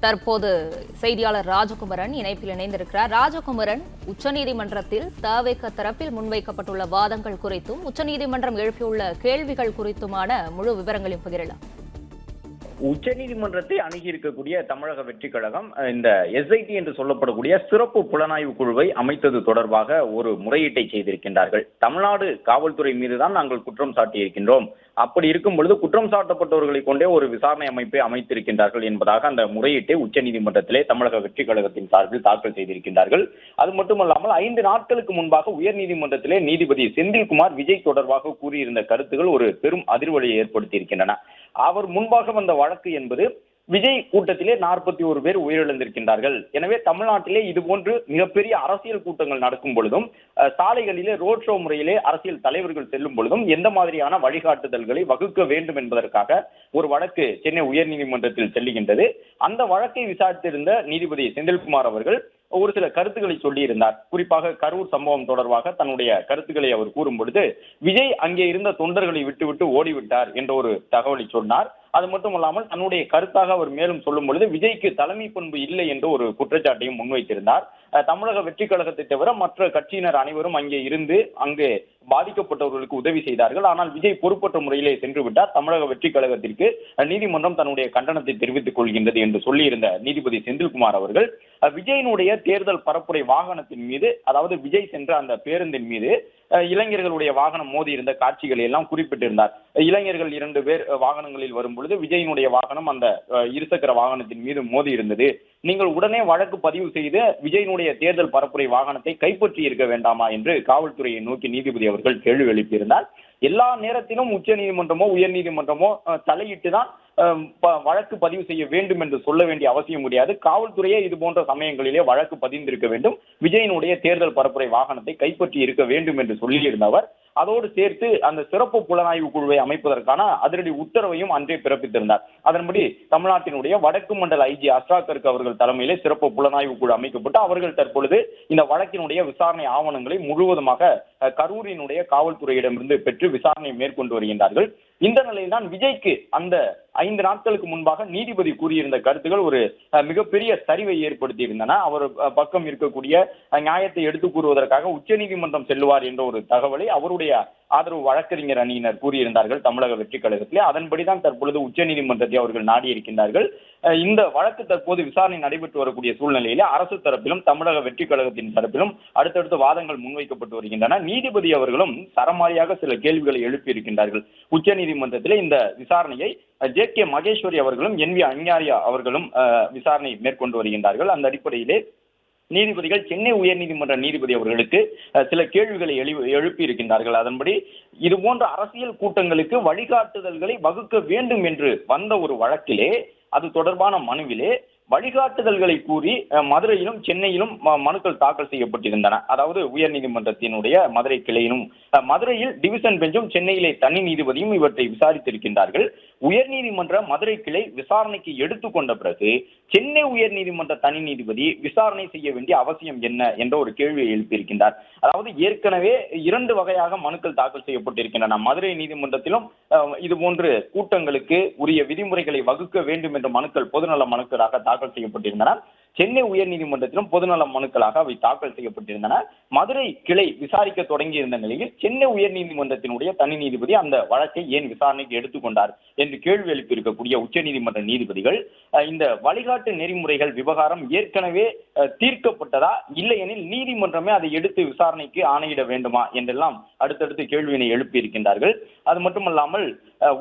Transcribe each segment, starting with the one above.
தற்போது செய்தியாளர் ராஜகுமரன் இணைப்பில் இணைந்திருக்கிறார். ராஜகுமரன் உச்சநீதிமன்றத்தில் தவேக தரப்பில் முன்வைக்கப்பட்டுள்ள வாதங்கள் குறித்தும் உச்சநீதிமன்றம் எழுப்பியுள்ள கேள்விகள் குறித்துமான முழு விவரங்களையும் பகிரலாம். உச்சநீதிமன்றத்தை அணுகி இருக்கக்கூடிய தமிழக வெற்றி கழகம் இந்த எஸ்ஐடி என்று சொல்லப்படக்கூடிய சிறப்பு புலனாய்வு குழுவை அமைத்தது தொடர்பாக ஒரு முறையீட்டை செய்திருக்கின்றார்கள். தமிழ்நாடு காவல்துறை மீதுதான் நாங்கள் குற்றம் சாட்டியிருக்கின்றோம். அப்படி இருக்கும் பொழுது குற்றம் சாட்டப்பட்டவர்களை கொண்டே ஒரு விசாரணை அமைப்பை அமைத்திருக்கின்றார்கள் என்பதாக அந்த முறையீட்டை உச்சநீதிமன்றத்திலே தமிழக வெற்றி கழகத்தின் சார்பில் தாக்கல் செய்திருக்கின்றார்கள். அது மட்டுமல்லாமல் ஐந்து நாட்களுக்கு முன்பாக உயர்நீதிமன்றத்திலே நீதிபதி செந்தில்குமார் விஜய் தொடர்பாக கூறியிருந்த கருத்துகள் ஒரு பெரும் அதிர்வலையை ஏற்படுத்தியிருக்கின்றன. அவர் முன்பாக வந்த வழக்கு என்பது விஜய் கூட்டத்திலே நாற்பத்தி ஒரு பேர் உயிரிழந்திருக்கின்றார்கள். எனவே தமிழ்நாட்டிலே இது போன்று மிகப்பெரிய அரசியல் கூட்டங்கள் நடக்கும் பொழுதும் சாலைகளிலே ரோட் ஷோ முறையிலே அரசியல் தலைவர்கள் செல்லும் பொழுதும் எந்த மாதிரியான வழிகாட்டுதல்களை வகுக்க வேண்டும் என்பதற்காக ஒரு வழக்கு சென்னை உயர்நீதிமன்றத்தில் செல்லுகின்றது. அந்த வழக்கை விசாரித்திருந்த நீதிபதி செந்தில்குமார் அவர்கள் ஒரு சில கருத்துக்களை சொல்லியிருந்தார். குறிப்பாக கரூர் சம்பவம் தொடர்பாக தன்னுடைய கருத்துக்களை அவர் கூறும் பொழுது விஜய் அங்கே இருந்த தொண்டர்களை விட்டுவிட்டு ஓடிவிட்டார் என்ற ஒரு தகவலை சொன்னார். அது மட்டும் இல்லாமல் தன்னுடைய கருத்தாக அவர் மேலும் சொல்லும் பொழுது விஜய்க்கு தலைமை பண்பு இல்லை என்ற ஒரு குற்றச்சாட்டையும் முன்வைத்திருந்தார். தமிழக வெற்றி கழகத்தை தவிர மற்ற கட்சியினர் அனைவரும் அங்கே இருந்து அங்கு பாதிக்கப்பட்டவர்களுக்கு உதவி செய்தார்கள். ஆனால் விஜய் பொறுப்பற்ற முறையிலே சென்று விட்டார். தமிழக வெற்றி கழகத்திற்கு நீதிமன்றம் தன்னுடைய கண்டனத்தை தெரிவித்துக் கொள்கின்றது என்று சொல்லியிருந்த நீதிபதி செந்தில்குமார் அவர்கள் விஜயனுடைய தேர்தல் பரப்புரை வாகனத்தின் மீது அதாவது விஜய் சென்ற அந்த பேருந்தின் மீது இளைஞர்களுடைய வாகனம் மோதி இருந்த காட்சிகளை எல்லாம் குறிப்பிட்டிருந்தார். இளைஞர்கள் இரண்டு பேர் வாகனங்களில் வரும் பொழுது விஜயனுடைய வாகனம் அந்த இருசக்கர வாகனத்தின் மீது மோதி இருந்தது. நீங்கள் உடனே வழக்கு பதிவு செய்து விஜயனுடைய தேர்தல் பரப்புரை வாகனத்தை கைப்பற்றி இருக்க வேண்டாமா என்று காவல்துறையை நோக்கி நீதிபதி அவர்கள் கேள்வி எழுப்பியிருந்தார். எல்லா நேரத்திலும் உச்ச நீதிமன்றமோ உயர் நீதிமன்றமோ தலையிட்டு தான் வழக்கு பதிவு செய்ய வேண்டும் என்று சொல்ல வேண்டிய அவசியம் கிடையாது. காவல்துறையே இது போன்ற சமயங்களிலே வழக்கு பதிந்திருக்க வேண்டும். விஜயனுடைய தேர்தல் பரப்புரை வாகனத்தை கைப்பற்றி இருக்க வேண்டும் என்று சொல்லியிருந்த அவர் அதோடு சேர்த்து அந்த சிறப்பு புலனாய்வு குழுவை அமைப்பதற்கான அதிரடி உத்தரவையும் அன்றே பிறப்பித்திருந்தார். அதன்படி தமிழ்நாட்டினுடைய வடக்கு மண்டல ஐஜி அஸ்ராக்கருக்கு அவர்கள் தலைமையிலே சிறப்பு புலனாய்வு குழு அமைக்கப்பட்டு அவர்கள் தற்பொழுது இந்த வழக்கினுடைய விசாரணை ஆவணங்களை முழுவதுமாக கரூரினுடைய காவல்துறையிடமிருந்து பெற்று விசாரணை மேற்கொண்டு வருகின்றார்கள். இந்த நிலையில்தான் விஜய்க்கு அந்த ஐந்து நாட்களுக்கு முன்பாக நீதிபதி கூறியிருந்த கருத்துக்கள் ஒரு அஹ், மிகப்பெரிய சரிவை ஏற்படுத்தி இருந்தன அவர் பக்கம் இருக்கக்கூடிய அஹ், நியாயத்தை எடுத்துக் கூறுவதற்காக உச்சநீதிமன்றம் செல்லுவார் என்ற ஒரு தகவலை அவருடைய ஆதரவு வழக்கறிஞர் அணியினர் கூறியிருந்தார்கள் தமிழக வெற்றி கழகத்திலே. அதன்படிதான் தற்பொழுது உச்சநீதிமன்றத்தை அவர்கள் நாடியிருக்கின்றார்கள். இந்த வழக்கு தற்போது விசாரணை நடைபெற்று வரக்கூடிய சூழ்நிலையிலே அரசு தரப்பிலும் தமிழக வெற்றி கழகத்தின் தரப்பிலும் அடுத்தடுத்து வாதங்கள் முன்வைக்கப்பட்டு வருகின்றன. நீதிபதி அவர்களும் சரமாரியாக சில கேள்விகளை எழுப்பியிருக்கின்றார்கள். உச்சநீதிமன்றத்திலே இந்த விசாரணையை ஜே கே மகேஸ்வரி அவர்களும் என் வி அஞ்ஞாரியா அவர்களும் விசாரணை மேற்கொண்டு வருகின்றார்கள். அந்த அடிப்படையிலே நீதிபதிகள் சென்னை உயர்நீதிமன்ற நீதிபதி அவர்களுக்கு அஹ், சில கேள்விகளை எழு எழுப்பி இருக்கின்றார்கள் அதன்படி இது போன்ற அரசியல் கூட்டங்களுக்கு வழிகாட்டுதல்களை வகுக்க வேண்டும் என்று வந்த ஒரு வழக்கிலே அது தொடர்பான மனுவிலே வழிகாட்டுதல்களை கூறி மதுரையிலும் சென்னையிலும் மனுக்கள் தாக்கல் செய்யப்பட்டிருந்தன. அதாவது உயர்நீதிமன்றத்தினுடைய மதுரை கிளையிலும். மதுரையில் டிவிஷன் பெஞ்சும் சென்னையிலே தனி நீதிபதியும் இவற்றை விசாரித்திருக்கின்றார்கள். உயர்நீதிமன்ற மதுரை கிளை விசாரணைக்கு எடுத்துக்கொண்ட பிறகு சென்னை உயர்நீதிமன்ற தனி நீதிபதி விசாரணை செய்ய வேண்டிய அவசியம் என்ன என்ற ஒரு கேள்வியை எழுப்பியிருக்கின்றார். அதாவது ஏற்கனவே இரண்டு வகையாக மனுக்கள் தாக்கல் செய்யப்பட்டிருக்கின்றன. மதுரை நீதிமன்றத்திலும் இது போன்று கூட்டங்களுக்கு உரிய விதிமுறைகளை வகுக்க வேண்டும் என்ற மனுக்கள் பொதுநல மனுக்களாக தாக்கல் செய்யப்பட்டிருந்தன. சென்னை உயர்நீதிமன்றத்திலும் பொதுநல மனுக்களாக அவை தாக்கல் செய்யப்பட்டிருந்தன. மதுரை கிளை விசாரிக்க தொடங்கி இருந்த நிலையில் சென்னை உயர்நீதிமன்றத்தினுடைய தனி நீதிபதி அந்த வழக்கை ஏன் விசாரணைக்கு எடுத்துக்கொண்டார் என்று கேள்வி எழுப்பியிருக்கக்கூடிய உச்சநீதிமன்ற நீதிபதிகள் இந்த வழிகாட்டு நெறிமுறைகள் விவகாரம் ஏற்கனவே தீர்க்கப்பட்டதா? இல்லையெனில் நீதிமன்றமே அதை எடுத்து விசாரணைக்கு ஆணையிட வேண்டுமா? என்றெல்லாம் அடுத்தடுத்து கேள்வியினை எழுப்பியிருக்கின்றார்கள். அது மட்டுமல்லாமல்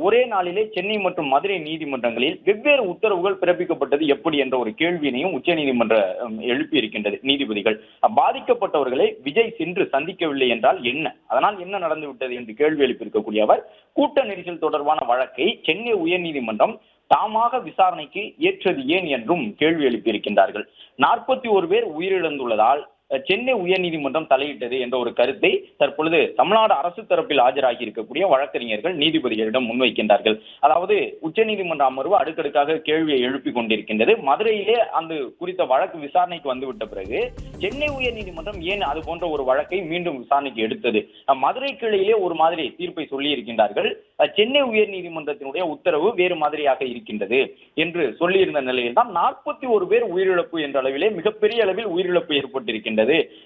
ஒரே நாளிலே சென்னை மற்றும் மதுரை நீதிமன்றங்களில் வெவ்வேறு உத்தரவுகள் பிறப்பிக்கப்பட்டது எப்படி என்ற ஒரு கேள்வியினையும் உச்சநீதிமன்ற அஹ், எழுப்பியிருக்கின்றது நீதிபதிகள். பாதிக்கப்பட்டவர்களை விஜய் சென்று சந்திக்கவில்லை என்றால் என்ன? அதனால் என்ன நடந்து விட்டது என்று கேள்வி எழுப்பியிருக்கக்கூடிய அவர் கூட்ட நெரிசல் தொடர்பான வழக்கை சென்னை உயர்நீதிமன்றம் தாமாக விசாரணைக்கு ஏற்றது ஏன் என்றும் கேள்வி எழுப்பியிருக்கின்றார்கள். நாற்பத்தி ஒரு பேர் உயிரிழந்துள்ளதால் சென்னை உயர்நீதிமன்றம் தலையிட்டது என்ற ஒரு கருத்தை தற்பொழுது தமிழ்நாடு அரசு தரப்பில் ஆஜராகி இருக்கக்கூடிய வழக்கறிஞர்கள் நீதிபதிகளிடம் முன்வைக்கின்றார்கள். அதாவது உச்சநீதிமன்ற அமர்வு அடுக்கடுக்காக கேள்வியை எழுப்பி கொண்டிருக்கின்றது. மதுரையிலே அந்த குறித்த வழக்கு விசாரணைக்கு வந்துவிட்ட பிறகு சென்னை உயர்நீதிமன்றம் ஏன் அது போன்ற ஒரு வழக்கை மீண்டும் விசாரணைக்கு எடுத்தது? மதுரை கிளையிலே ஒரு மாதிரி தீர்ப்பை சொல்லி இருக்கின்றார்கள் சென்னை உயர்நீதிமன்றத்தினுடைய உத்தரவு வேறு மாதிரியாக இருக்கின்றது என்று சொல்லியிருந்த நிலையில் தான் நாற்பத்தி ஒரு பேர் உயிரிழப்பு என்ற அளவிலே மிகப்பெரிய அளவில் உயிரிழப்பு ஏற்பட்டிருக்கின்றது.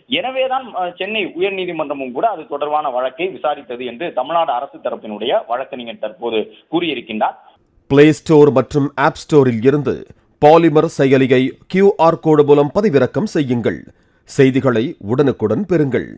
எனவேதான் சென்னை உயர்நீதிமன்றமும் கூட அது தொடர்பான வழக்கை விசாரித்தது என்று தமிழ்நாடு அரசு தரப்பினுடைய வழக்கறிஞர் தற்போது கூறியிருக்கின்றார். பிளே ஸ்டோர் மற்றும் ஆப் ஸ்டோரில் இருந்து பாலிமர் செயலியை கியூஆர் கோடு மூலம் பதிவிறக்கம் செய்யுங்கள். செய்திகளை உடனுக்குடன் பெறுங்கள்.